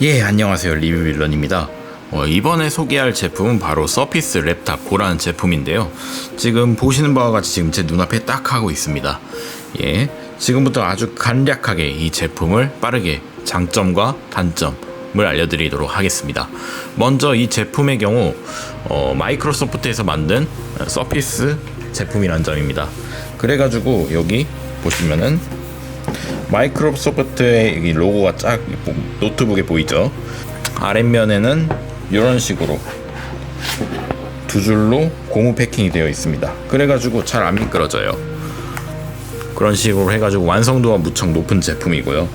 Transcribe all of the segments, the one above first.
예, 안녕하세요. 리뷰빌런입니다. 어, 이번에 소개할 제품은 바로 서피스 랩탑 고라는 제품인데요. 지금 보시는 바와 같이 지금 제 눈앞에 딱 하고 있습니다. 예, 지금부터 아주 간략하게 이 제품을 빠르게 장점과 단점을 알려드리도록 하겠습니다. 먼저 이 제품의 경우 어, 마이크로소프트에서 만든 서피스 제품이라는 점입니다. 그래가지고 여기 보시면은 마이크로소프트의 여기 로고가 쫙 노트북에 보이죠? 아랫면에는 이런 식으로 두 줄로 고무 패킹이 되어 있습니다. 그래가지고 잘 안 미끄러져요. 그런 식으로 해가지고 완성도가 무척 높은 제품이고요.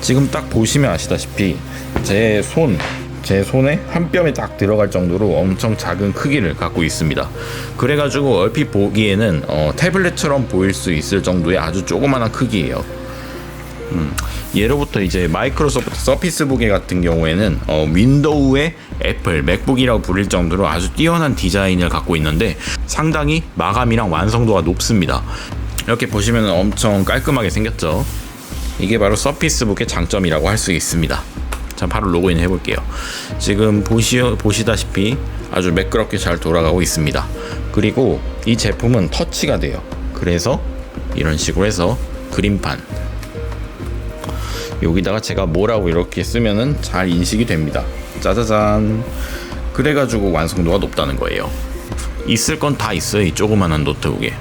지금 딱 보시면 아시다시피 제 손, 제 손에 한 뼘에 딱 들어갈 정도로 엄청 작은 크기를 갖고 있습니다. 그래가지고 얼핏 보기에는 어, 태블릿처럼 보일 수 있을 정도의 아주 조그마한 크기예요. 음, 예로부터 이제 마이크로소프트 서피스북에 같은 경우에는 어, 윈도우의 애플 맥북이라고 부를 정도로 아주 뛰어난 디자인을 갖고 있는데 상당히 마감이랑 완성도가 높습니다. 이렇게 보시면 엄청 깔끔하게 생겼죠. 이게 바로 서피스북의 장점이라고 할 수 있습니다. 자, 바로 로그인 해볼게요. 지금 보시, 보시다시피 아주 매끄럽게 잘 돌아가고 있습니다. 그리고 이 제품은 터치가 돼요. 그래서 이런 식으로 해서 그림판 여기다가 제가 뭐라고 이렇게 쓰면은 잘 인식이 됩니다. 짜자잔. 그래가지고 완성도가 높다는 거예요. 있을 건 다 있어요. 이 조그만한 노트북에.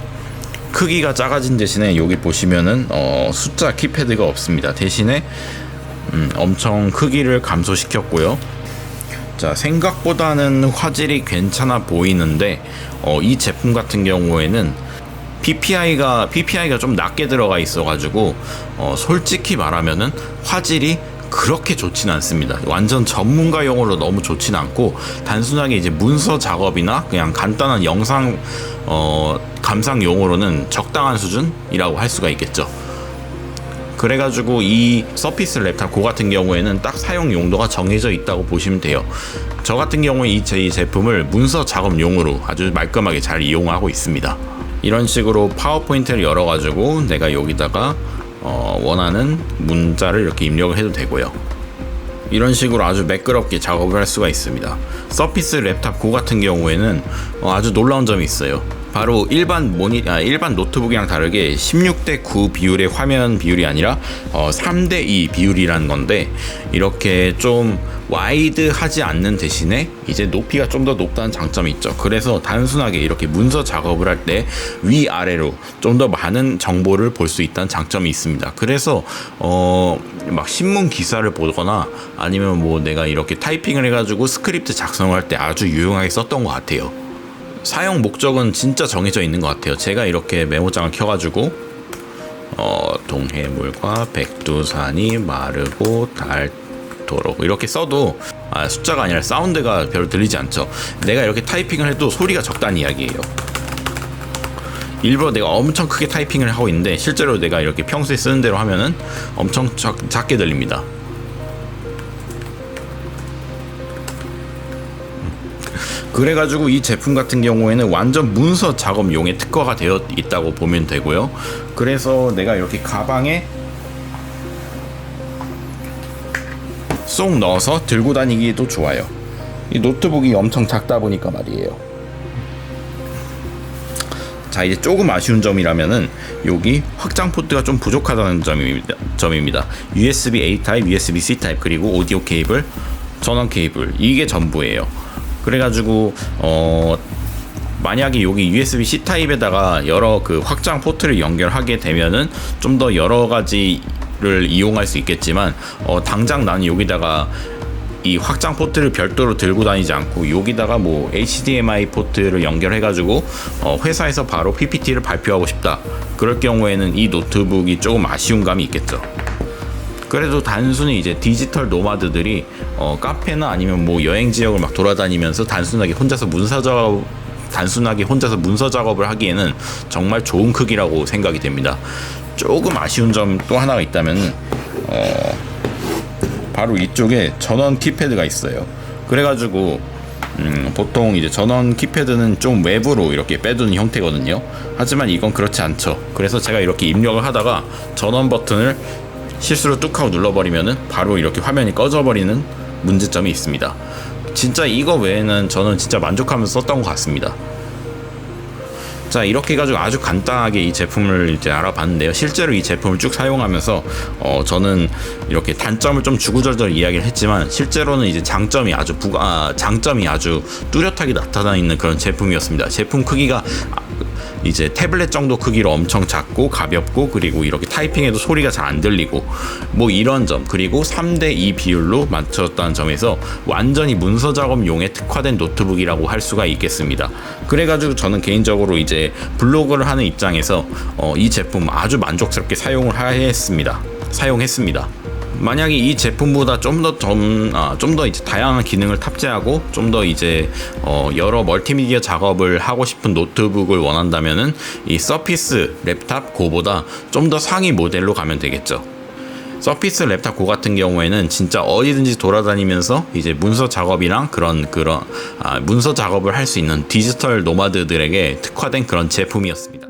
크기가 작아진 대신에 여기 보시면은 어, 숫자 키패드가 없습니다. 대신에 음, 엄청 크기를 감소시켰고요. 자 생각보다는 화질이 괜찮아 보이는데 어, 이 제품 같은 경우에는 PPI가 PPI가 좀 낮게 들어가 있어가지고 어, 솔직히 말하면은 화질이 그렇게 좋진 않습니다. 완전 전문가용으로 너무 좋진 않고 단순하게 이제 문서 작업이나 그냥 간단한 영상 어, 감상용으로는 적당한 수준이라고 할 수가 있겠죠. 그래가지고 이 서피스 랩탑 고 같은 경우에는 딱 사용 용도가 정해져 있다고 보시면 돼요. 저 같은 경우에 이 제 제품을 문서 작업용으로 아주 말끔하게 잘 이용하고 있습니다. 이런 식으로 파워포인트를 열어가지고 내가 여기다가 어, 원하는 문자를 이렇게 입력을 해도 되고요. 이런 식으로 아주 매끄럽게 작업을 할 수가 있습니다. 서피스 랩탑 고 같은 경우에는 어, 아주 놀라운 점이 있어요. 바로 일반 모니 아, 일반 노트북이랑 다르게 16대 9 비율의 화면 비율이 아니라 어, 3대 2 비율이라는 건데 이렇게 좀 와이드하지 않는 대신에 이제 높이가 좀 더 높다는 장점이 있죠. 그래서 단순하게 이렇게 문서 작업을 할 때 위아래로 좀 더 많은 정보를 볼 수 있다는 장점이 있습니다. 그래서 어 막 신문 기사를 보거나 아니면 뭐 내가 이렇게 타이핑을 해가지고 스크립트 작성을 할때 아주 유용하게 썼던 것 같아요. 사용 목적은 진짜 정해져 있는 것 같아요. 제가 이렇게 메모장을 켜가지고 어, 동해물과 백두산이 마르고 닳도록 이렇게 써도 아, 숫자가 아니라 사운드가 별로 들리지 않죠. 내가 이렇게 타이핑을 해도 소리가 적다는 이야기예요. 일부러 내가 엄청 크게 타이핑을 하고 있는데 실제로 내가 이렇게 평소에 쓰는 대로 하면은 엄청 작, 작게 들립니다. 그래가지고 이 제품 같은 경우에는 완전 문서 작업용의 특화가 되어 있다고 보면 되고요. 그래서 내가 이렇게 가방에 쏙 넣어서 들고 다니기도 좋아요. 이 노트북이 엄청 작다 보니까 말이에요. 자 이제 조금 아쉬운 점이라면은 여기 확장 포트가 좀 부족하다는 점입니다. 점입니다. USB A 타입, USB C 타입 그리고 오디오 케이블, 전원 케이블 이게 전부예요. 그래가지고 어 만약에 여기 USB C 타입에다가 여러 그 확장 포트를 연결하게 되면은 좀 더 여러 가지를 이용할 수 있겠지만 어 당장 나는 여기다가 이 확장 포트를 별도로 들고 다니지 않고 여기다가 뭐 HDMI 포트를 연결해가지고 어 회사에서 바로 PPT를 발표하고 싶다. 그럴 경우에는 이 노트북이 조금 아쉬운 감이 있겠죠. 그래도 단순히 이제 디지털 노마드들이 어, 카페나 아니면 뭐 여행 지역을 막 돌아다니면서 단순하게 혼자서 문서 작업 단순하게 혼자서 문서 작업을 하기에는 정말 좋은 크기라고 생각이 됩니다. 조금 아쉬운 점 또 하나가 있다면 어, 바로 이쪽에 전원 키패드가 있어요. 그래가지고 음, 보통 이제 전원 키패드는 좀 외부로 이렇게 빼두는 형태거든요. 하지만 이건 그렇지 않죠. 그래서 제가 이렇게 입력을 하다가 전원 버튼을 실수로 뚝 하고 눌러버리면은 바로 이렇게 화면이 꺼져버리는 문제점이 있습니다. 진짜 이거 외에는 저는 진짜 만족하면서 썼던 것 같습니다. 자 이렇게 해가지고 아주 간단하게 이 제품을 이제 알아봤는데요. 실제로 이 제품을 쭉 사용하면서 어, 저는 이렇게 단점을 좀 주구절절 이야기를 했지만 실제로는 이제 장점이 아주 부가 아, 장점이 아주 뚜렷하게 나타나 있는 그런 제품이었습니다. 제품 크기가 아, 이제 태블릿 정도 크기로 엄청 작고 가볍고 그리고 이렇게 타이핑해도 소리가 잘 안 들리고 뭐 이런 점 그리고 3대 2 비율로 맞췄다는 점에서 완전히 문서 작업용에 특화된 노트북이라고 할 수가 있겠습니다. 그래가지고 저는 개인적으로 이제 블로그를 하는 입장에서 어, 이 제품 아주 만족스럽게 사용을 했습니다. 사용했습니다. 만약에 이 제품보다 좀더좀 아, 좀 더 이제 다양한 기능을 탑재하고 좀 더 이제 어, 여러 멀티미디어 작업을 하고 싶은 노트북을 원한다면은 이 서피스 랩탑 고보다 좀 더 상위 모델로 가면 되겠죠. 서피스 랩탑 고 같은 경우에는 진짜 어디든지 돌아다니면서 이제 문서 작업이랑 그런 그런 아, 문서 작업을 할 수 있는 디지털 노마드들에게 특화된 그런 제품이었습니다.